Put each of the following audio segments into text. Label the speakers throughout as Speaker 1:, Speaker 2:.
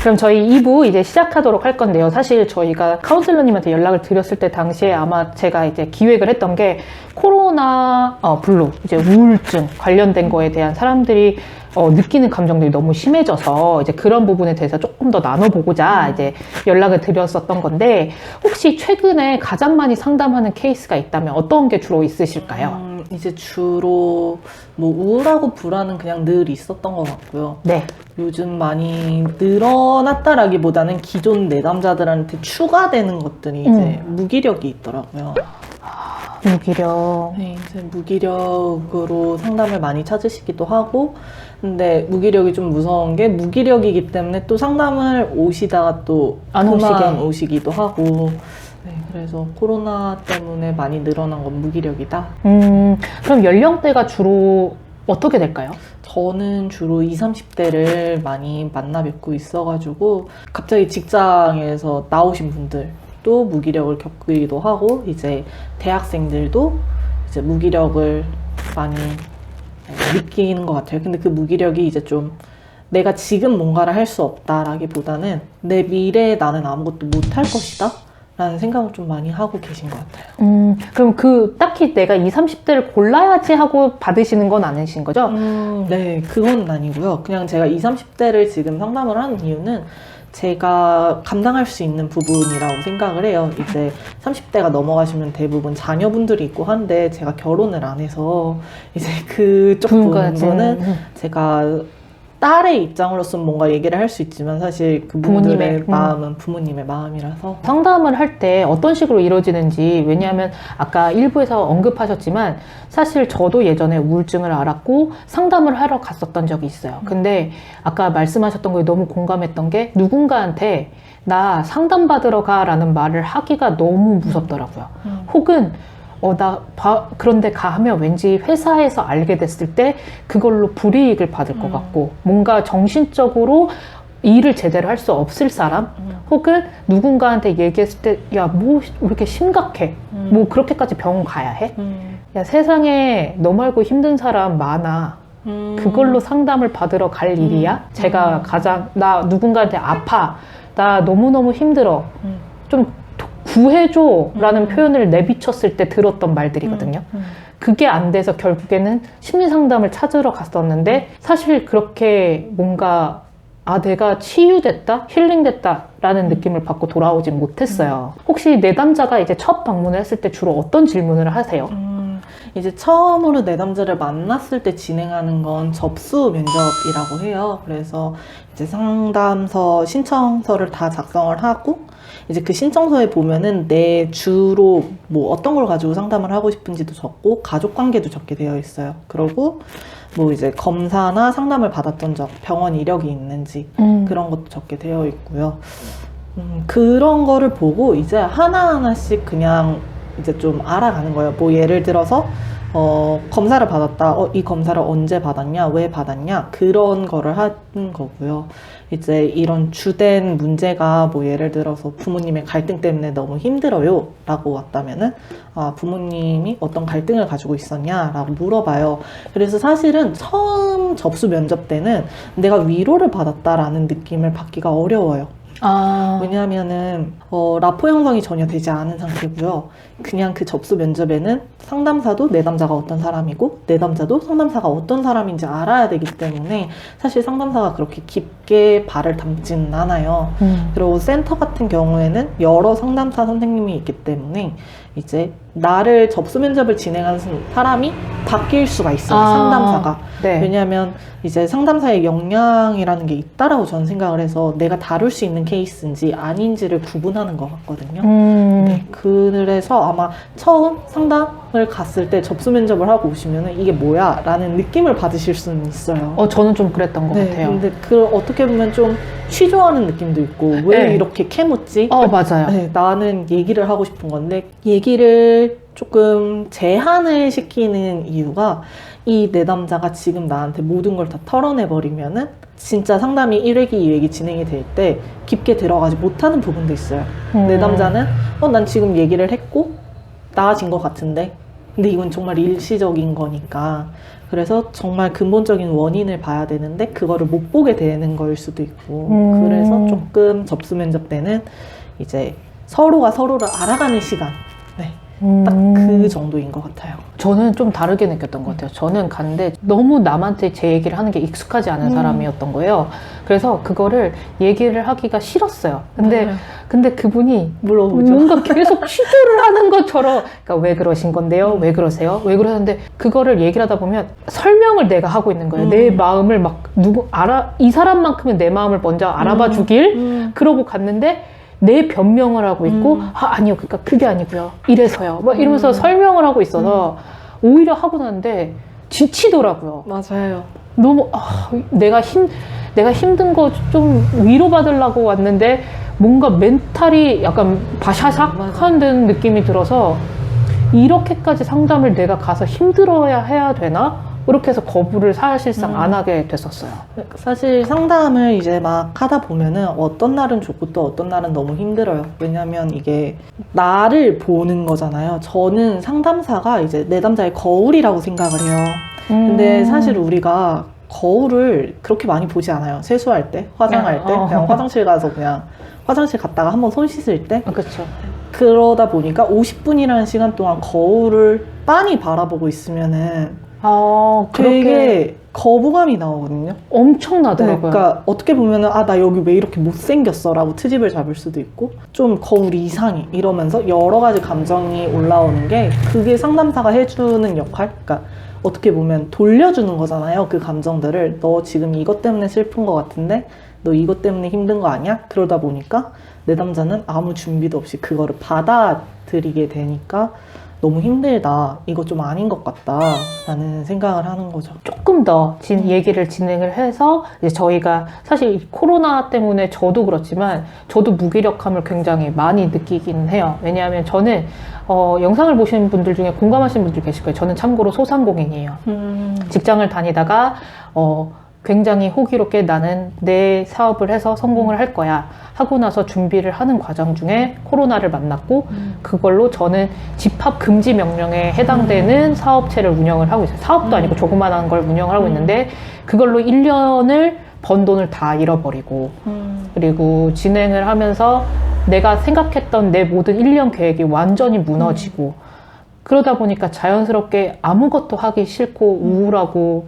Speaker 1: 그럼 저희 2부 이제 시작하도록 할 건데요. 사실 저희가 카운슬러님한테 연락을 드렸을 때 당시에 아마 제가 이제 기획을 했던 게 코로나 어, 블루, 이제 우울증 관련된 거에 대한 사람들이 어, 느끼는 감정들이 너무 심해져서 이제 그런 부분에 대해서 조금 더 나눠보고자 이제 연락을 드렸었던 건데 혹시 최근에 가장 많이 상담하는 케이스가 있다면 어떤 게 주로 있으실까요?
Speaker 2: 음, 이제 주로 뭐 우울하고 불안은 그냥 늘 있었던 것 같고요.
Speaker 1: 네.
Speaker 2: 요즘 많이 늘어났다라기보다는 기존 내담자들한테 추가되는 것들이 이제 무기력이 있더라고요.
Speaker 1: 무기력.
Speaker 2: 네, 이제 무기력으로 상담을 많이 찾으시기도 하고, 근데 무기력이 좀 무서운 게 무기력이기 때문에 또 상담을 오시다가 또
Speaker 1: 안
Speaker 2: 그만
Speaker 1: 오시게.
Speaker 2: 오시기도 하고, 네, 그래서 코로나 때문에 많이 늘어난 건 무기력이다.
Speaker 1: 음, 그럼 연령대가 주로 어떻게 될까요?
Speaker 2: 저는 주로 20, 30대를 많이 만나 뵙고 있어가지고 갑자기 직장에서 나오신 분들도 무기력을 겪기도 하고 이제 대학생들도 이제 무기력을 많이 네, 느끼는 것 같아요. 근데 그 무기력이 이제 좀 내가 지금 뭔가를 할 수 없다라기보다는 내 미래에 나는 아무것도 못할 것이다 라는 생각을 좀 많이 하고 계신 것 같아요.
Speaker 1: 음, 그럼 그 딱히 내가 20, 30대를 골라야지 하고 받으시는 건 아니신 거죠?
Speaker 2: 음, 네, 그건 아니고요. 그냥 제가 20, 30대를 지금 상담을 하는 이유는 제가 감당할 수 있는 부분이라고 생각을 해요. 이제 30대가 넘어가시면 대부분 자녀분들이 있고 한데 제가 결혼을 안 해서 이제 그쪽. 부분은
Speaker 1: 음.
Speaker 2: 제가 딸의 입장으로서는 뭔가 얘기를 할 수 있지만 사실 그분들의
Speaker 1: 부모님의, 음.
Speaker 2: 마음은 부모님의 마음이라서
Speaker 1: 상담을 할 때 어떤 식으로 이루어지는지 왜냐하면 아까 일부에서 언급하셨지만 사실 저도 예전에 우울증을 앓았고 상담을 하러 갔었던 적이 있어요. 근데 아까 말씀하셨던 거에 너무 공감했던 게 누군가한테 나 상담 받으러 가라는 말을 하기가 너무 무섭더라고요.
Speaker 2: 음.
Speaker 1: 혹은 어, 나, 봐- 그런데 가 하면 왠지 회사에서 알게 됐을 때 그걸로 불이익을 받을 것
Speaker 2: 음.
Speaker 1: 같고, 뭔가 정신적으로 일을 제대로 할 수 없을 사람,
Speaker 2: 음.
Speaker 1: 혹은 누군가한테 얘기했을 때, 야, 뭐, 왜 이렇게 심각해?
Speaker 2: 음.
Speaker 1: 뭐, 그렇게까지 병원 가야 해?
Speaker 2: 음.
Speaker 1: 야, 세상에 너 말고 힘든 사람 많아.
Speaker 2: 음.
Speaker 1: 그걸로 상담을 받으러 갈 일이야? 제가
Speaker 2: 음.
Speaker 1: 가장, 나 누군가한테 아파. 나 너무너무 힘들어.
Speaker 2: 음.
Speaker 1: 좀 도- 구해줘. 라는
Speaker 2: 음.
Speaker 1: 표현을 내비쳤을 때 들었던 말들이거든요.
Speaker 2: 음.
Speaker 1: 그게 안 돼서 결국에는 심리 상담을 찾으러 갔었는데 사실 그렇게 뭔가 아, 내가 치유됐다? 힐링됐다? 라는 느낌을 받고 돌아오진 못했어요. 혹시 내담자가 이제 첫 방문을 했을 때 주로 어떤 질문을 하세요?
Speaker 2: 음, 이제 처음으로 내담자를 만났을 때 진행하는 건 접수 면접이라고 해요. 그래서 이제 상담서 신청서를 다 작성을 하고 이제 그 신청서에 보면은 내 주로 뭐 어떤 걸 가지고 상담을 하고 싶은지도 적고 가족 관계도 적게 되어 있어요. 그리고 뭐 이제 검사나 상담을 받았던 적, 병원 이력이 있는지
Speaker 1: 음.
Speaker 2: 그런 것도 적게 되어 있고요. 음, 그런 거를 보고 이제 하나하나씩 그냥 이제 좀 알아가는 거예요. 뭐 예를 들어서 어, 검사를 받았다. 어, 이 검사를 언제 받았냐? 왜 받았냐? 그런 거를 하는 거고요. 이제 이런 주된 문제가 뭐 예를 들어서 부모님의 갈등 때문에 너무 힘들어요. 라고 왔다면은 아, 부모님이 어떤 갈등을 가지고 있었냐? 라고 물어봐요. 그래서 사실은 처음 접수 면접 때는 내가 위로를 받았다라는 느낌을 받기가 어려워요.
Speaker 1: 아,
Speaker 2: 왜냐하면은 어, 라포 형성이 전혀 되지 않은 상태고요. 그냥 그 접수 면접에는 상담사도 내담자가 어떤 사람이고 내담자도 상담사가 어떤 사람인지 알아야 되기 때문에 사실 상담사가 그렇게 깊게 발을 담지는 않아요.
Speaker 1: 음.
Speaker 2: 그리고 센터 같은 경우에는 여러 상담사 선생님이 있기 때문에 이제 나를 접수 면접을 진행하는 사람이 바뀔 수가 있어요.
Speaker 1: 아.
Speaker 2: 상담사가.
Speaker 1: 네.
Speaker 2: 왜냐하면 이제 상담사의 역량이라는 게 있다라고 저는 생각을 해서 내가 다룰 수 있는 케이스인지 아닌지를 구분하는 것 같거든요.
Speaker 1: 음.
Speaker 2: 네, 그래서 아마 처음 상담을 갔을 때 접수 면접을 하고 오시면 이게 뭐야? 라는 느낌을 받으실 수는 있어요.
Speaker 1: 어, 저는 좀 그랬던 것
Speaker 2: 네,
Speaker 1: 같아요.
Speaker 2: 근데 그 어떻게 보면 좀 취조하는 느낌도 있고 왜
Speaker 1: 네.
Speaker 2: 이렇게 캐묻지?
Speaker 1: 어, 맞아요.
Speaker 2: 네, 나는 얘기를 하고 싶은 건데 얘기를 조금 제한을 시키는 이유가 이 내담자가 지금 나한테 모든 걸 다 털어내 버리면은 진짜 상담이 1회기, 2회기 진행이 될 때 깊게 들어가지 못하는 부분도 있어요.
Speaker 1: 음.
Speaker 2: 내담자는 어, 난 지금 얘기를 했고 나아진 것 같은데 근데 이건 정말 일시적인 거니까. 그래서 정말 근본적인 원인을 봐야 되는데 그거를 못 보게 되는 거일 수도 있고.
Speaker 1: 음.
Speaker 2: 그래서 조금 접수 면접 때는 이제 서로가 서로를 알아가는 시간. 네. 딱
Speaker 1: 음.
Speaker 2: 그 정도인 것 같아요.
Speaker 1: 저는 좀 다르게 느꼈던 것 같아요. 저는 갔는데 너무 남한테 제 얘기를 하는 게 익숙하지 않은
Speaker 2: 음.
Speaker 1: 사람이었던 거예요. 그래서 그거를 얘기를 하기가 싫었어요. 근데
Speaker 2: 맞아요.
Speaker 1: 근데 그분이
Speaker 2: 물어보죠.
Speaker 1: 뭔가 계속 시도를 하는 것처럼 그러니까 왜 그러신 건데요? 왜 그러세요? 왜 그러는데 그거를 얘기를 하다 보면 설명을 내가 하고 있는 거예요.
Speaker 2: 음.
Speaker 1: 내 마음을 막 누구 알아 이 사람만큼은 내 마음을 먼저 알아봐
Speaker 2: 음.
Speaker 1: 주길
Speaker 2: 음.
Speaker 1: 그러고 갔는데 내 변명을 하고 있고
Speaker 2: 음.
Speaker 1: 아 아니요 그러니까 그게 아니고요 이래서요 막 이러면서
Speaker 2: 음.
Speaker 1: 설명을 하고 있어서 오히려 하고 나는데 지치더라고요
Speaker 2: 맞아요.
Speaker 1: 너무 아, 내가 힘 내가 힘든 거 좀 위로받으려고 왔는데 뭔가 멘탈이 약간 바샤삭
Speaker 2: 맞아.
Speaker 1: 하는 느낌이 들어서 이렇게까지 상담을 내가 가서 힘들어야 해야 되나? 그렇게 해서 거부를 사실상
Speaker 2: 음.
Speaker 1: 안 하게 됐었어요.
Speaker 2: 사실 상담을 이제 막 하다 보면은 어떤 날은 좋고 또 어떤 날은 너무 힘들어요. 왜냐면 이게 나를 보는 거잖아요. 저는 상담사가 이제 내담자의 거울이라고 생각을 해요. 근데
Speaker 1: 음.
Speaker 2: 사실 우리가 거울을 그렇게 많이 보지 않아요. 세수할 때, 화장할 때,
Speaker 1: 어.
Speaker 2: 그냥 화장실 가서 그냥 화장실 갔다가 한번 손 씻을 때
Speaker 1: 아, 그렇죠.
Speaker 2: 그러다 보니까 50분이라는 시간 동안 거울을 빤히 바라보고 있으면은
Speaker 1: 아, 그렇게
Speaker 2: 되게 거부감이 나오거든요. 네,
Speaker 1: 엄청 나더라고요.
Speaker 2: 그러니까 어떻게 보면은 아 나 여기 왜 이렇게 못생겼어라고 트집을 잡을 수도 있고 좀 거울이 이상해 이러면서 여러 가지 감정이 올라오는 게 그게 상담사가 해주는 역할 그러니까 어떻게 보면 돌려주는 거잖아요 그 감정들을 너 지금 이것 때문에 슬픈 것 같은데 너 이것 때문에 힘든 거 아니야? 그러다 보니까 내 남자는 아무 준비도 없이 그거를 받아들이게 되니까 너무 힘들다 이거 좀 아닌 것 같다 라는 생각을 하는 거죠
Speaker 1: 조금 더 진,
Speaker 2: 음.
Speaker 1: 얘기를 진행을 해서 이제 저희가 사실 이 코로나 때문에 저도 그렇지만 저도 무기력함을 굉장히 많이 느끼긴 해요. 왜냐하면 저는 어, 영상을 보시는 분들 중에 공감하시는 분들 계실 거예요. 저는 참고로 소상공인이에요.
Speaker 2: 음.
Speaker 1: 직장을 다니다가 어, 굉장히 호기롭게 나는 내 사업을 해서 성공을 할 거야 하고 나서 준비를 하는 과정 중에 코로나를 만났고 그걸로 저는 집합 금지 명령에 해당되는 사업체를 운영을 하고 있어요. 사업도
Speaker 2: 음.
Speaker 1: 아니고 조그만한 걸 운영을 하고
Speaker 2: 음.
Speaker 1: 있는데 그걸로 1년을 번 돈을 다 잃어버리고
Speaker 2: 음.
Speaker 1: 그리고 진행을 하면서 내가 생각했던 내 모든 1년 계획이 완전히 무너지고 그러다 보니까 자연스럽게 아무것도 하기 싫고 우울하고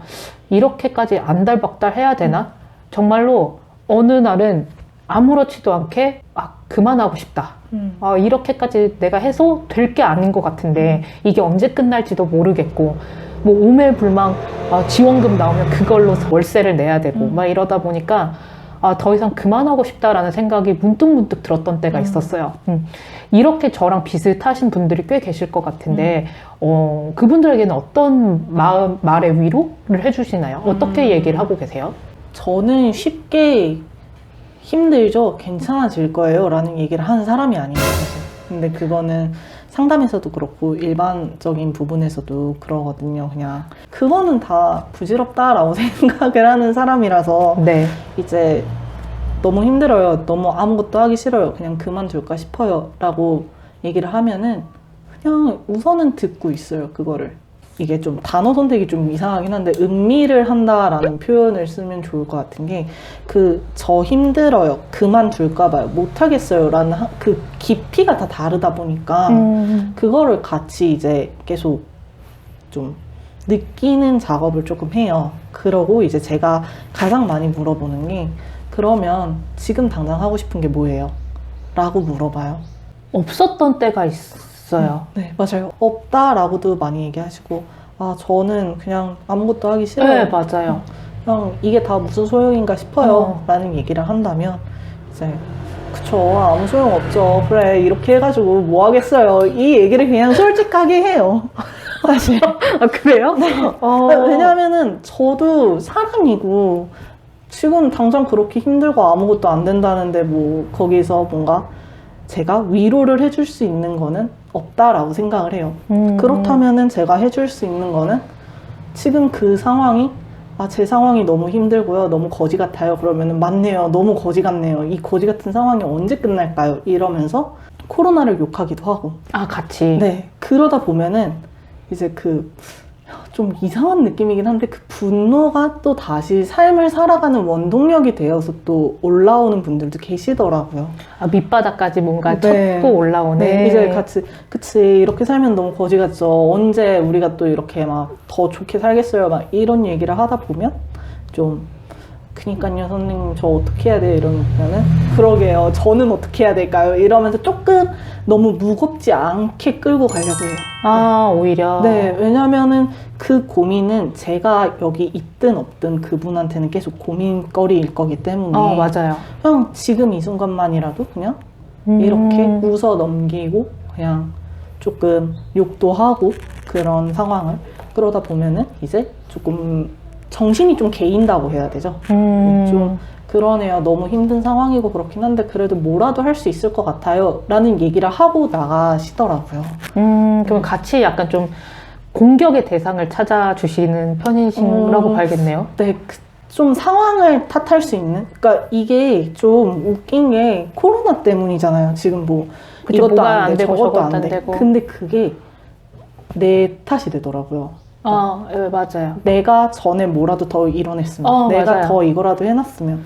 Speaker 1: 이렇게까지 안달박달 해야 되나? 정말로 어느 날은 아무렇지도 않게 아 그만하고 싶다.
Speaker 2: 음.
Speaker 1: 아, 이렇게까지 내가 해서 될 게 아닌 것 같은데 이게 언제 끝날지도 모르겠고 뭐 오매불망 아, 지원금 나오면 그걸로 월세를 내야 되고
Speaker 2: 음.
Speaker 1: 막 이러다 보니까 아, 더 이상 그만하고 싶다라는 생각이 문득문득 들었던 때가
Speaker 2: 음.
Speaker 1: 있었어요. 음. 이렇게 저랑 비슷하신 분들이 꽤 계실 것 같은데
Speaker 2: 음.
Speaker 1: 어, 그분들에게는 어떤 마음, 말의 위로를 해주시나요? 어떻게
Speaker 2: 음.
Speaker 1: 얘기를 하고 계세요?
Speaker 2: 저는 쉽게 힘들죠? 괜찮아질 거예요? 라는 얘기를 하는 사람이 아니에요, 사실. 근데 그거는 상담에서도 그렇고 일반적인 부분에서도 그러거든요, 그냥. 그거는 다 부질없다라고 생각을 하는 사람이라서
Speaker 1: 네.
Speaker 2: 이제 너무 힘들어요. 너무 아무것도 하기 싫어요. 그냥 그만둘까 싶어요. 라고 얘기를 하면은 그냥 우선은 듣고 있어요. 그거를. 이게 좀 단어 선택이 좀 이상하긴 한데 음미를 한다라는 표현을 쓰면 좋을 것 같은 게 그 저 힘들어요. 그만둘까 봐요. 못하겠어요. 라는 하- 그 깊이가 다 다르다 보니까
Speaker 1: 음.
Speaker 2: 그거를 같이 이제 계속 좀 느끼는 작업을 조금 해요. 그러고 이제 제가 가장 많이 물어보는 게 그러면 지금 당장 하고 싶은 게 뭐예요? 라고 물어봐요.
Speaker 1: 없었던 때가 있어 요.
Speaker 2: 네, 맞아요. 없다라고도 많이 얘기하시고, 아, 저는 그냥 아무것도 하기 싫어요.
Speaker 1: 네, 맞아요.
Speaker 2: 그냥 이게 다 무슨 소용인가 싶어요.
Speaker 1: 어.
Speaker 2: 라는 얘기를 한다면, 이제, 그쵸. 아무 소용 없죠. 그래, 이렇게 해가지고 뭐 하겠어요. 이 얘기를 그냥 솔직하게 해요. 사실.
Speaker 1: 아, 그래요? 어.
Speaker 2: 왜냐면은 저도 사람이고, 지금 당장 그렇게 힘들고 아무것도 안 된다는데 뭐, 거기서 뭔가 제가 위로를 해줄 수 있는 거는 없다라고 생각을 해요.
Speaker 1: 음.
Speaker 2: 그렇다면은 제가 해줄 수 있는 거는 지금 그 상황이 아, 제 상황이 너무 힘들고요. 너무 거지 같아요. 그러면은 맞네요. 너무 거지 같네요. 이 거지 같은 상황이 언제 끝날까요? 이러면서 코로나를 욕하기도 하고.
Speaker 1: 아, 같이.
Speaker 2: 네. 그러다 보면은 이제 그 좀 이상한 느낌이긴 한데 그 분노가 또 다시 삶을 살아가는 원동력이 되어서 또 올라오는 분들도 계시더라고요.
Speaker 1: 아, 밑바닥까지 뭔가
Speaker 2: 네.
Speaker 1: 쳤고 올라오네.
Speaker 2: 네, 이제 같이 그치 이렇게 살면 너무 거지 같죠. 언제 우리가 또 이렇게 막 더 좋게 살겠어요. 막 이런 얘기를 하다 보면 좀 그니까요 선생님 저 어떻게 해야 돼요 이러면은 그러게요 저는 어떻게 해야 될까요 이러면서 조금 너무 무겁지 않게 끌고 가려고 해요.
Speaker 1: 아, 오히려.
Speaker 2: 네, 왜냐면은 그 고민은 제가 여기 있든 없든 그분한테는 계속 고민거리일 거기 때문에
Speaker 1: 어, 맞아요.
Speaker 2: 형 지금 이 순간만이라도 그냥
Speaker 1: 음.
Speaker 2: 이렇게 웃어 넘기고 그냥 조금 욕도 하고 그런 상황을 그러다 보면은 이제 조금 정신이 좀 개인다고 해야 되죠.
Speaker 1: 음.
Speaker 2: 좀 그러네요. 너무 힘든 상황이고 그렇긴 한데 그래도 뭐라도 할 수 있을 것 같아요. 라는 얘기를 하고 나가시더라고요.
Speaker 1: 음, 그럼 같이 약간 좀 공격의 대상을 찾아주시는 편이시라고
Speaker 2: 음.
Speaker 1: 봐야겠네요.
Speaker 2: 네, 그- 좀 상황을 탓할 수 있는. 그러니까 이게 좀 웃긴 게 코로나 때문이잖아요. 지금 뭐
Speaker 1: 그쵸,
Speaker 2: 이것도 안
Speaker 1: 안
Speaker 2: 돼,
Speaker 1: 되고
Speaker 2: 저것도
Speaker 1: 저것도 안안
Speaker 2: 돼.
Speaker 1: 되고.
Speaker 2: 근데 그게 내 탓이 되더라고요.
Speaker 1: 아, 예, 맞아요.
Speaker 2: 내가 전에 뭐라도 더 이뤄냈으면,
Speaker 1: 어,
Speaker 2: 내가
Speaker 1: 맞아요.
Speaker 2: 더 이거라도 해놨으면.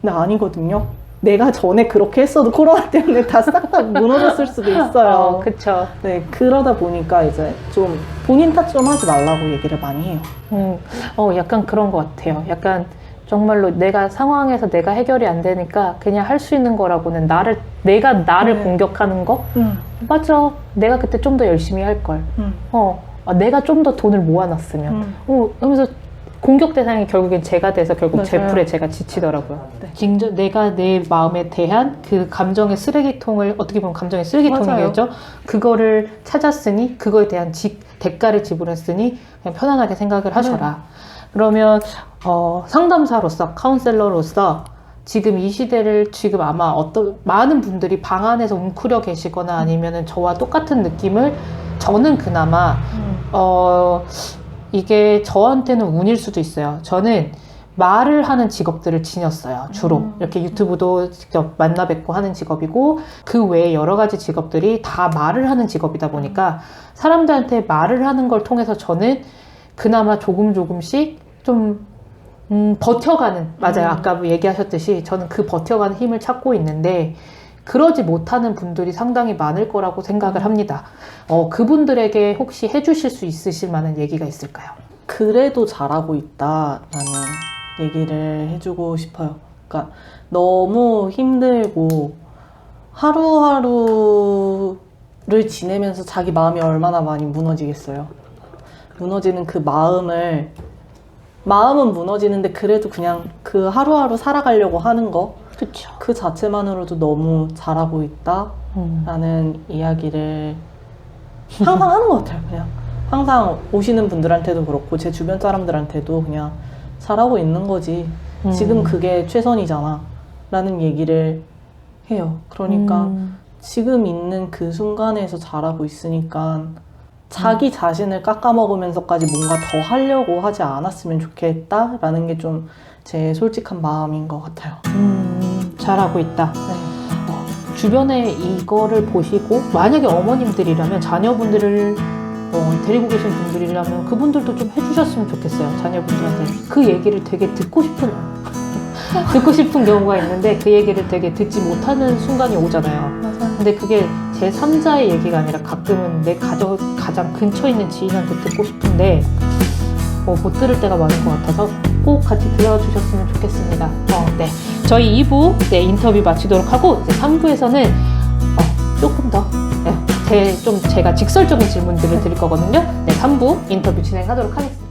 Speaker 2: 근데 아니거든요. 내가 전에 그렇게 했어도 코로나 때문에 다 싹 다 무너졌을 수도 있어요.
Speaker 1: 어, 그쵸.
Speaker 2: 네, 그러다 보니까 이제 좀 본인 탓 좀 하지 말라고 얘기를 많이 해요.
Speaker 1: 음, 어, 약간 그런 것 같아요. 약간 정말로 내가 상황에서 내가 해결이 안 되니까 그냥 할 수 있는 거라고는 나를, 내가 나를
Speaker 2: 네.
Speaker 1: 공격하는 거?
Speaker 2: 음,
Speaker 1: 맞아. 내가 그때 좀 더 열심히 할 걸.
Speaker 2: 음,
Speaker 1: 어, 아, 내가 좀 더 돈을 모아놨으면.
Speaker 2: 음.
Speaker 1: 어, 그러면서 공격 대상이 결국엔 제가 돼서 결국 제
Speaker 2: 맞아요.
Speaker 1: 풀에 제가 지치더라고요.
Speaker 2: 네.
Speaker 1: 진짜 내가 내 마음에 대한 그 감정의 쓰레기통을 어떻게 보면 감정의 쓰레기통이겠죠. 그거를 찾았으니 그거에 대한 지- 대가를 지불했으니 그냥 편안하게 생각을 하셔라. 그러면 어, 상담사로서 카운셀러로서 지금 이 시대를 지금 아마 어떤 많은 분들이 방 안에서 웅크려 계시거나 아니면은 저와 똑같은 느낌을 저는 그나마 어, 이게 저한테는 운일 수도 있어요. 저는 말을 하는 직업들을 지녔어요. 주로.
Speaker 2: 음.
Speaker 1: 이렇게 유튜브도 직접 만나 뵙고 하는 직업이고, 그 외에 여러 가지 직업들이 다 말을 하는 직업이다 보니까, 사람들한테 말을 하는 걸 통해서 저는 그나마 조금 조금씩 좀, 음, 버텨가는, 맞아요.
Speaker 2: 음.
Speaker 1: 아까 뭐 얘기하셨듯이 저는 그 버텨가는 힘을 찾고 있는데, 그러지 못하는 분들이 상당히 많을 거라고 생각을 합니다. 어, 그분들에게 혹시 해주실 수 있으실 만한 얘기가 있을까요?
Speaker 2: 그래도 잘하고 있다라는 얘기를 해주고 싶어요. 그러니까 너무 힘들고 하루하루를 지내면서 자기 마음이 얼마나 많이 무너지겠어요. 무너지는 그 마음을 마음은 무너지는데 그래도 그냥 그 하루하루 살아가려고 하는 거그
Speaker 1: 그쵸.
Speaker 2: 자체만으로도 너무 잘하고 있다.
Speaker 1: 음.
Speaker 2: 라는 이야기를 항상 하는 것 같아요. 그냥 항상 오시는 분들한테도 그렇고 제 주변 사람들한테도 그냥 잘하고 있는 거지.
Speaker 1: 음.
Speaker 2: 지금 그게 최선이잖아. 라는 얘기를 해요. 그러니까
Speaker 1: 음.
Speaker 2: 지금 있는 그 순간에서 잘하고 있으니까 자기 자신을 깎아먹으면서까지 뭔가 더 하려고 하지 않았으면 좋겠다라는 게 좀 제 솔직한 마음인 것 같아요.
Speaker 1: 음, 잘하고 있다.
Speaker 2: 네.
Speaker 1: 어, 주변에 이거를 보시고 만약에 어머님들이라면 자녀분들을 어, 데리고 계신 분들이라면 그분들도 좀 해주셨으면 좋겠어요. 자녀분들한테 그 얘기를 되게 듣고 싶은 듣고 싶은 경우가 있는데 그 얘기를 되게 듣지 못하는 순간이 오잖아요.
Speaker 2: 맞아요.
Speaker 1: 근데 그게 제 3자의 얘기가 아니라 가끔은 내 가족, 가장 근처에 있는 지인한테 듣고 싶은데 어, 못 들을 때가 많은 것 같아서 꼭 같이 들어주셨으면 좋겠습니다. 어, 네. 저희 2부 네, 인터뷰 마치도록 하고 이제 3부에서는 어, 조금 더 네, 제, 좀 제가 직설적인 질문들을 드릴 거거든요. 네, 3부 인터뷰 진행하도록 하겠습니다.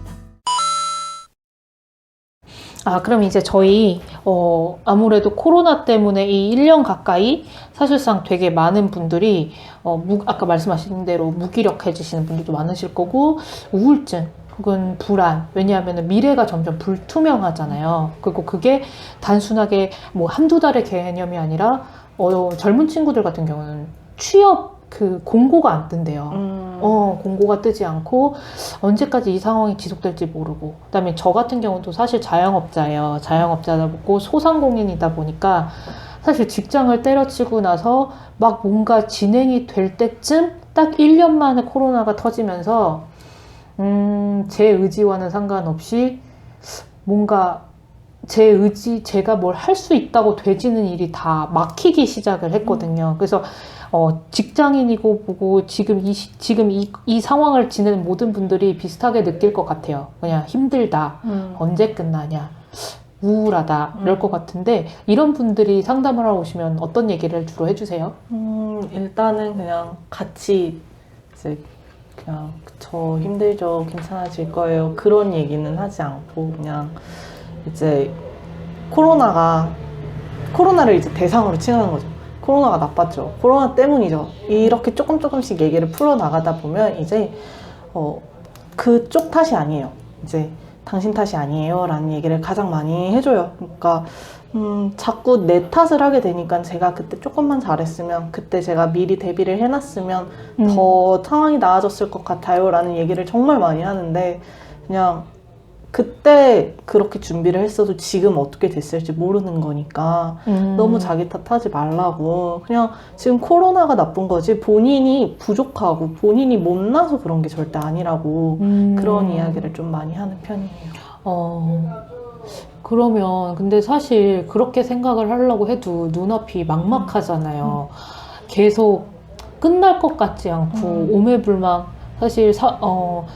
Speaker 1: 아, 그럼 이제 저희, 어, 아무래도 코로나 때문에 이 1년 가까이 사실상 되게 많은 분들이, 어, 무, 아까 말씀하신 대로 무기력해지시는 분들도 많으실 거고, 우울증, 혹은 불안. 왜냐하면 미래가 점점 불투명하잖아요. 그리고 그게 단순하게 뭐 한두 달의 개념이 아니라, 어, 젊은 친구들 같은 경우는 취업 그 공고가 안 뜬대요.
Speaker 2: 음.
Speaker 1: 어, 공고가 뜨지 않고 언제까지 이 상황이 지속될지 모르고 그다음에 저 같은 경우도 사실 자영업자예요. 자영업자다 보고 소상공인이다 보니까 사실 직장을 때려치고 나서 막 뭔가 진행이 될 때쯤 딱 1년 만에 코로나가 터지면서 음, 제 의지와는 상관없이 뭔가 제 의지, 제가 뭘 할 수 있다고 되지는 일이 다 막히기 시작을 했거든요. 그래서 어, 직장인이고 보고 지금 이, 시- 지금 이, 이 상황을 지내는 모든 분들이 비슷하게 느낄 것 같아요. 그냥 힘들다. 언제 끝나냐. 우울하다. 이럴
Speaker 2: 음.
Speaker 1: 것 같은데 이런 분들이 상담을 하러 오시면 어떤 얘기를 주로 해주세요?
Speaker 2: 음, 일단은 그냥 같이 이제 그냥 저 힘들죠, 괜찮아질 거예요. 그런 얘기는 하지 않고 그냥 이제 코로나가 코로나를 이제 대상으로 칭하는 거죠. 코로나가 나빴죠. 코로나 때문이죠. 이렇게 조금 조금씩 얘기를 풀어 나가다 보면 이제 어 그쪽 탓이 아니에요. 이제 당신 탓이 아니에요 라는 얘기를 가장 많이 해줘요. 그러니까 음, 자꾸 내 탓을 하게 되니까 제가 그때 조금만 잘했으면 그때 제가 미리 대비를 해놨으면
Speaker 1: 음.
Speaker 2: 더 상황이 나아졌을 것 같아요 라는 얘기를 정말 많이 하는데 그냥 그때 그렇게 준비를 했어도 지금 어떻게 됐을지 모르는 거니까
Speaker 1: 음.
Speaker 2: 너무 자기 탓하지 말라고 그냥 지금 코로나가 나쁜 거지 본인이 부족하고 본인이 못나서 그런 게 절대 아니라고
Speaker 1: 음.
Speaker 2: 그런 이야기를 좀 많이 하는 편이에요.
Speaker 1: 어, 그러면, 근데 사실 그렇게 생각을 하려고 해도 눈앞이 막막하잖아요. 계속 끝날 것 같지 않고,
Speaker 2: 음.
Speaker 1: 오매불망. 사실, 사, 어,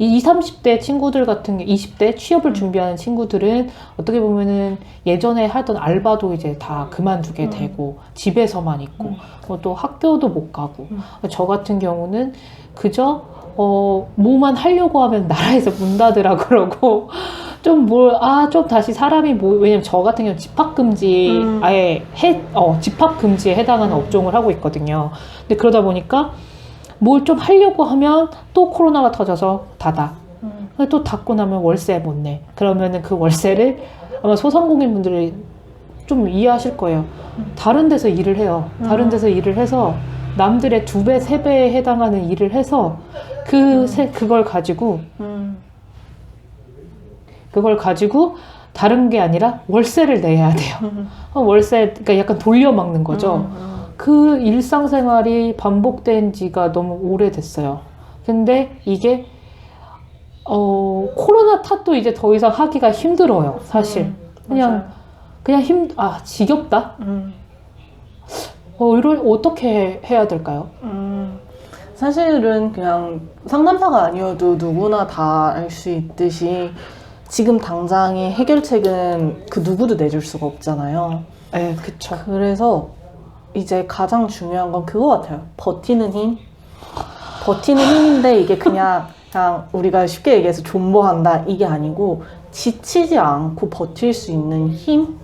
Speaker 1: 이 20, 30대 친구들 같은 게, 20대 취업을
Speaker 2: 음.
Speaker 1: 준비하는 친구들은 어떻게 보면은 예전에 하던 알바도 이제 다 그만두게
Speaker 2: 음.
Speaker 1: 되고, 집에서만 있고,
Speaker 2: 음.
Speaker 1: 어, 또 학교도 못 가고.
Speaker 2: 음.
Speaker 1: 저 같은 경우는 그저 어, 뭐만 하려고 하면 나라에서 문 닫으라 그러고 좀 뭘 아 좀 다시 사람이 뭐 왜냐면 저 같은 경우 는 집합 금지
Speaker 2: 음.
Speaker 1: 아예 해 어, 집합 금지에 해당하는
Speaker 2: 음.
Speaker 1: 업종을 하고 있거든요. 근데 그러다 보니까 뭘 좀 하려고 하면 또 코로나가 터져서 닫아.
Speaker 2: 음.
Speaker 1: 또 닫고 나면 월세 못 내. 그러면은 그 월세를 아마 소상공인 분들이 좀 이해하실 거예요.
Speaker 2: 음.
Speaker 1: 다른 데서 일을 해요. 다른
Speaker 2: 음.
Speaker 1: 데서 일을 해서 남들의 두 배, 세 배에 해당하는 일을 해서 그
Speaker 2: 음.
Speaker 1: 세, 그걸 가지고
Speaker 2: 음.
Speaker 1: 그걸 가지고 다른 게 아니라 월세를 내야 돼요.
Speaker 2: 음.
Speaker 1: 어, 월세 그러니까 약간 돌려막는 거죠.
Speaker 2: 음.
Speaker 1: 그 일상생활이 반복된 지가 너무 오래됐어요. 근데 이게 어, 코로나 탓도 이제 더 이상 하기가 힘들어요. 사실
Speaker 2: 음.
Speaker 1: 그냥. 그냥 힘 아 지겹다.
Speaker 2: 음.
Speaker 1: 어 이럴 어떻게 해야 될까요?
Speaker 2: 음, 사실은 그냥 상담사가 아니어도 누구나 다 알 수 있듯이 지금 당장의 해결책은 그 누구도 내줄 수가 없잖아요.
Speaker 1: 네, 그쵸.
Speaker 2: 그래서 이제 가장 중요한 건 그거 같아요. 버티는 힘. 버티는 힘인데 이게 그냥 그냥 우리가 쉽게 얘기해서 존버한다 이게 아니고 지치지 않고 버틸 수 있는 힘.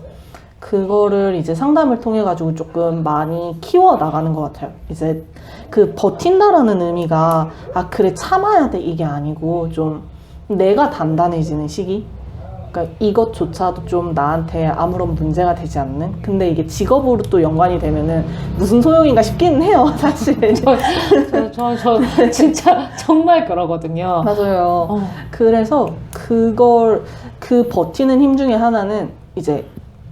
Speaker 2: 그거를 이제 상담을 통해 가지고 조금 많이 키워 나가는 것 같아요. 이제 그 버틴다라는 의미가 아 그래 참아야 돼 이게 아니고 좀 내가 단단해지는 시기. 그러니까 이것조차도 좀 나한테 아무런 문제가 되지 않는. 근데 이게 직업으로 또 연관이 되면은 무슨 소용인가 싶기는 해요, 사실.
Speaker 1: 저, 저, 저, 저 진짜 정말 그러거든요.
Speaker 2: 맞아요.
Speaker 1: 어,
Speaker 2: 그래서 그걸 그 버티는 힘 중에 하나는 이제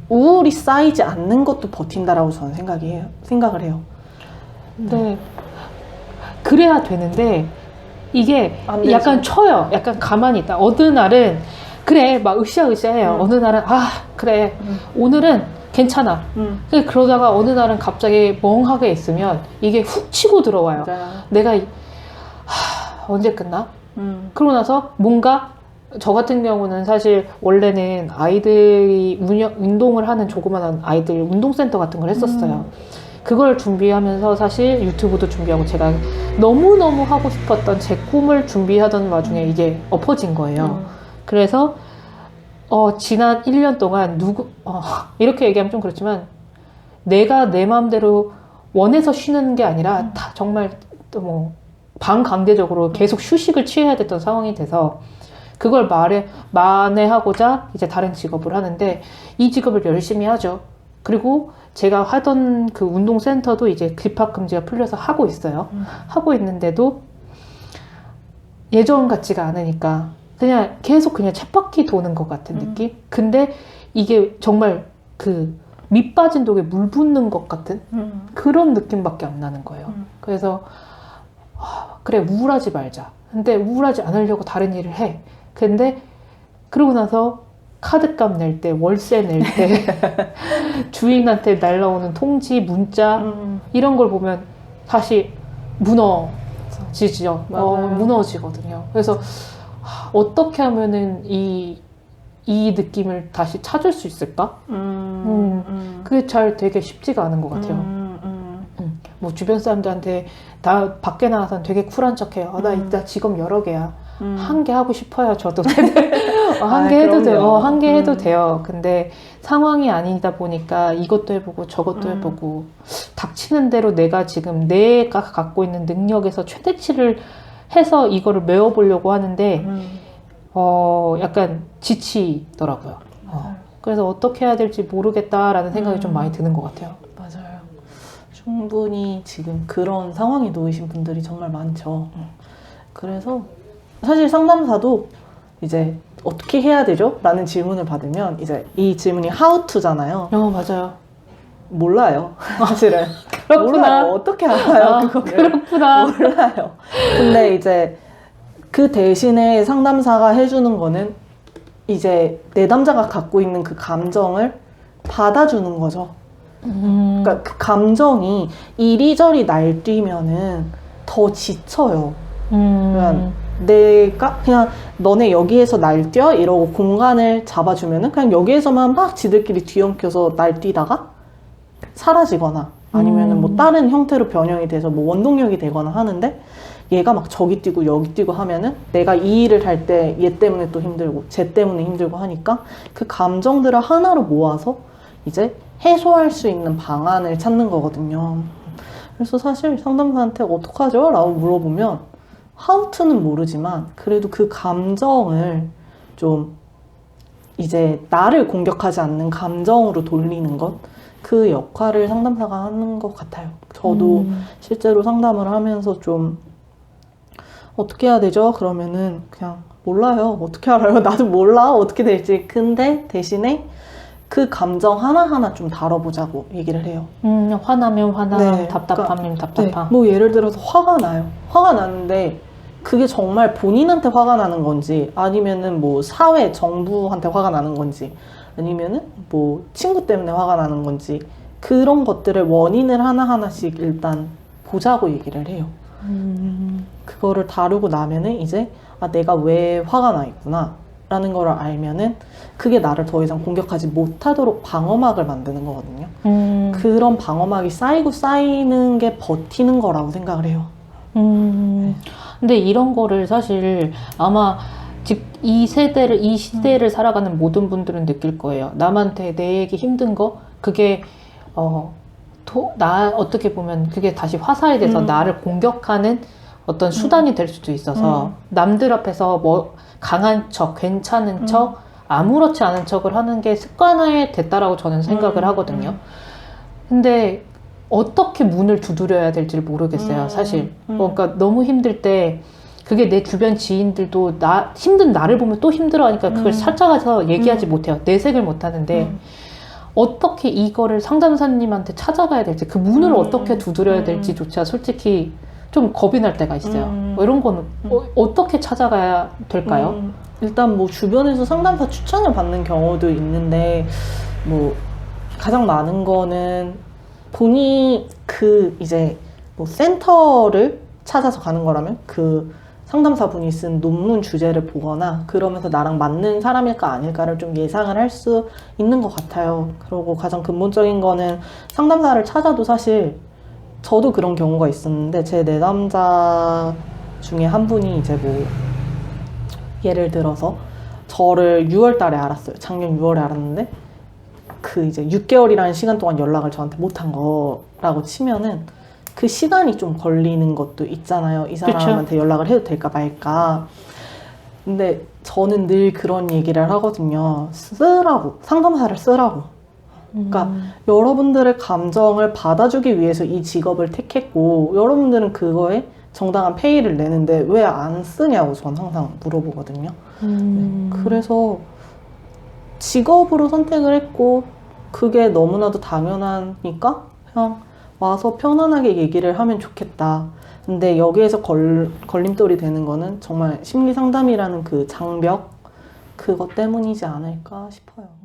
Speaker 2: 우울이 쌓이지 않는 것도 버틴다라고 저는 생각이 해요. 생각을 해요.
Speaker 1: 네. 그래야 되는데 이게. 약간 쳐요. 약간 가만히 있다. 어느 날은 그래 막 으쌰으쌰해요.
Speaker 2: 음.
Speaker 1: 어느 날은 아 그래
Speaker 2: 음.
Speaker 1: 오늘은 괜찮아.
Speaker 2: 음.
Speaker 1: 근데 그러다가 어느 날은 갑자기 멍하게 있으면 이게 훅 치고 들어와요.
Speaker 2: 맞아요.
Speaker 1: 내가 이- 하, 언제 끝나?
Speaker 2: 음.
Speaker 1: 그러고 나서 뭔가 저 같은 경우는 사실 원래는 아이들이 운영, 운동을 하는 조그만한 아이들 운동센터 같은 걸 했었어요. 그걸 준비하면서 사실 유튜브도 준비하고 제가 너무너무 하고 싶었던 제 꿈을 준비하던 와중에 이게 엎어진 거예요.
Speaker 2: 음.
Speaker 1: 그래서 어, 지난 1년 동안 누구 어, 이렇게 얘기하면 좀 그렇지만 내가 내 마음대로 원해서 쉬는 게 아니라 다 정말 또뭐 반강제적으로 계속 휴식을 취해야 됐던 상황이 돼서 그걸 말해 만회하고자 이제 다른 직업을 하는데 이 직업을 열심히 하죠. 그리고 제가 하던 그 운동센터도 이제 집합 금지가 풀려서 하고 있어요.
Speaker 2: 음.
Speaker 1: 하고 있는데도 예전 같지가 않으니까 그냥 계속 그냥 쳇바퀴 도는 것 같은
Speaker 2: 음.
Speaker 1: 느낌? 근데 이게 정말 그 밑빠진 독에 물 붓는 것 같은
Speaker 2: 음.
Speaker 1: 그런 느낌밖에 안 나는 거예요.
Speaker 2: 음.
Speaker 1: 그래서 아, 그래 우울하지 말자. 근데 우울하지 않으려고 다른 일을 해. 근데 그러고 나서 카드값 낼 때, 월세 낼 때, 주인한테 날라오는 통지, 문자
Speaker 2: 음,
Speaker 1: 이런 걸 보면 다시 무너지죠. 어. 무너지거든요. 그래서 하, 어떻게 하면은 이, 이 느낌을 다시 찾을 수 있을까?
Speaker 2: 음, 음,
Speaker 1: 그게 잘 되게 쉽지가 않은 것 같아요.
Speaker 2: 음, 음.
Speaker 1: 음, 뭐 주변 사람들한테 나 밖에 나가서는 되게 쿨한 척해요. 아, 나
Speaker 2: 음.
Speaker 1: 이따 직업 여러 개야.
Speaker 2: 음.
Speaker 1: 한개 하고 싶어요. 저도 어, 한
Speaker 2: 아,
Speaker 1: 개 해도 돼요.
Speaker 2: 그럼요.
Speaker 1: 한개 해도
Speaker 2: 음.
Speaker 1: 돼요. 근데 상황이 아니다 보니까 이것도 해보고 저것도
Speaker 2: 음.
Speaker 1: 해보고 닥치는 대로 내가 지금 내가 갖고 있는 능력에서 최대치를 해서 이거를 메워보려고 하는데
Speaker 2: 음.
Speaker 1: 어 약간 지치더라고요. 어. 그래서 어떻게 해야 될지 모르겠다라는 생각이 좀
Speaker 2: 음.
Speaker 1: 많이 드는 것 같아요.
Speaker 2: 맞아요. 충분히 지금 그런 상황에 놓이신 분들이 정말 많죠. 그래서 사실 상담사도 이제 어떻게 해야 되죠? 라는 질문을 받으면 이제 이 질문이 how to잖아요.
Speaker 1: 어 맞아요.
Speaker 2: 몰라요. 사실은.
Speaker 1: 그렇구나.
Speaker 2: 몰라요. 어떻게 알아요?
Speaker 1: 아,
Speaker 2: 그거를.
Speaker 1: 그렇구나.
Speaker 2: 몰라요. 근데 이제 그 대신에 상담사가 해주는 거는 이제 내담자가 갖고 있는 그 감정을 받아주는 거죠.
Speaker 1: 음,
Speaker 2: 그러니까 그 감정이 이리저리 날뛰면은 더 지쳐요.
Speaker 1: 음,
Speaker 2: 내가 그냥 너네 여기에서 날뛰어 이러고 공간을 잡아주면은 그냥 여기에서만 막 지들끼리 뒤엉켜서 날뛰다가 사라지거나 아니면은 뭐
Speaker 1: 음.
Speaker 2: 다른 형태로 변형이 돼서 뭐 원동력이 되거나 하는데 얘가 막 저기 뛰고 여기 뛰고 하면은 내가 이 일을 할 때 얘 때문에 또 힘들고 쟤 때문에 힘들고 하니까 그 감정들을 하나로 모아서 이제 해소할 수 있는 방안을 찾는 거거든요. 그래서 사실 상담사한테 어떡하죠? 라고 물어보면 to는 모르지만 그래도 그 감정을 좀 이제 나를 공격하지 않는 감정으로 돌리는 것 그 역할을 상담사가 하는 것 같아요. 저도
Speaker 1: 음.
Speaker 2: 실제로 상담을 하면서 좀 어떻게 해야 되죠? 그러면은 그냥 몰라요. 어떻게 알아요? 나도 몰라. 어떻게 될지. 근데 대신에 그 감정 하나하나 좀 다뤄보자고 얘기를 해요.
Speaker 1: 음, 화나면 화나,
Speaker 2: 네,
Speaker 1: 답답하면 답답함.
Speaker 2: 뭐 예를 들어서 화가 나요. 화가 나는데 그게 정말 본인한테 화가 나는 건지 아니면은 뭐 사회 정부한테 화가 나는 건지 아니면은 뭐 친구 때문에 화가 나는 건지 그런 것들을 원인을 하나하나씩 일단 보자고 얘기를 해요.
Speaker 1: 음,
Speaker 2: 그거를 다루고 나면은 이제 아 내가 왜 화가 나 있구나 라는 거를 알면은 그게 나를 더 이상 공격하지 못하도록 방어막을 만드는 거거든요.
Speaker 1: 음,
Speaker 2: 그런 방어막이 쌓이고 쌓이는 게 버티는 거라고 생각을 해요.
Speaker 1: 음. 근데 이런 거를 사실 아마 즉이 세대를 이 시대를 살아가는 모든 분들은 느낄 거예요. 남한테 내 얘기 힘든 거 그게 어, 도, 나 어떻게 보면 그게 다시 화살이 돼서
Speaker 2: 음.
Speaker 1: 나를 공격하는 어떤 수단이 될 수도 있어서
Speaker 2: 음.
Speaker 1: 남들 앞에서 뭐 강한 척, 괜찮은
Speaker 2: 음.
Speaker 1: 척, 아무렇지 않은 척을 하는 게 습관화에 됐다라고 저는 생각을
Speaker 2: 음,
Speaker 1: 하거든요.
Speaker 2: 음.
Speaker 1: 근데 어떻게 문을 두드려야 될지를 모르겠어요,
Speaker 2: 음,
Speaker 1: 사실.
Speaker 2: 음.
Speaker 1: 그러니까 너무 힘들 때 그게 내 주변 지인들도 나 힘든 나를 보면 또 힘들어하니까 그걸
Speaker 2: 음.
Speaker 1: 찾아가서 얘기하지
Speaker 2: 음.
Speaker 1: 못해요. 내색을 못하는데
Speaker 2: 음.
Speaker 1: 어떻게 이거를 상담사님한테 찾아가야 될지 그 문을
Speaker 2: 음.
Speaker 1: 어떻게 두드려야
Speaker 2: 음.
Speaker 1: 될지조차 솔직히 좀 겁이 날 때가 있어요.
Speaker 2: 음.
Speaker 1: 뭐 이런 거는
Speaker 2: 음.
Speaker 1: 어, 어떻게 찾아가야 될까요?
Speaker 2: 음, 일단 뭐 주변에서 상담사 추천을 받는 경우도 있는데 뭐 가장 많은 거는 본인이 그 이제 뭐 센터를 찾아서 가는 거라면 그 상담사 분이 쓴 논문 주제를 보거나 그러면서 나랑 맞는 사람일까 아닐까를 좀 예상을 할 수 있는 것 같아요. 그리고 가장 근본적인 거는 상담사를 찾아도 사실 저도 그런 경우가 있었는데 제 내담자 중에 한 분이 이제 뭐 예를 들어서 저를 6월 달에 알았어요. 작년 6월에 알았는데 그 이제 6개월이라는 시간 동안 연락을 저한테 못한 거라고 치면은 그 시간이 좀 걸리는 것도 있잖아요. 이 사람한테 연락을 해도 될까 말까. 근데 저는 늘 그런 얘기를 하거든요. 쓰라고. 상담사를 쓰라고. 그러니까
Speaker 1: 음.
Speaker 2: 여러분들의 감정을 받아주기 위해서 이 직업을 택했고 여러분들은 그거에 정당한 페이를 내는데 왜 안 쓰냐고 전 항상 물어보거든요.
Speaker 1: 음.
Speaker 2: 그래서 직업으로 선택을 했고 그게 너무나도 당연하니까 그냥 와서 편안하게 얘기를 하면 좋겠다. 근데 여기에서 걸, 걸림돌이 되는 거는 정말 심리 상담이라는 그 장벽 그것 때문이지 않을까 싶어요.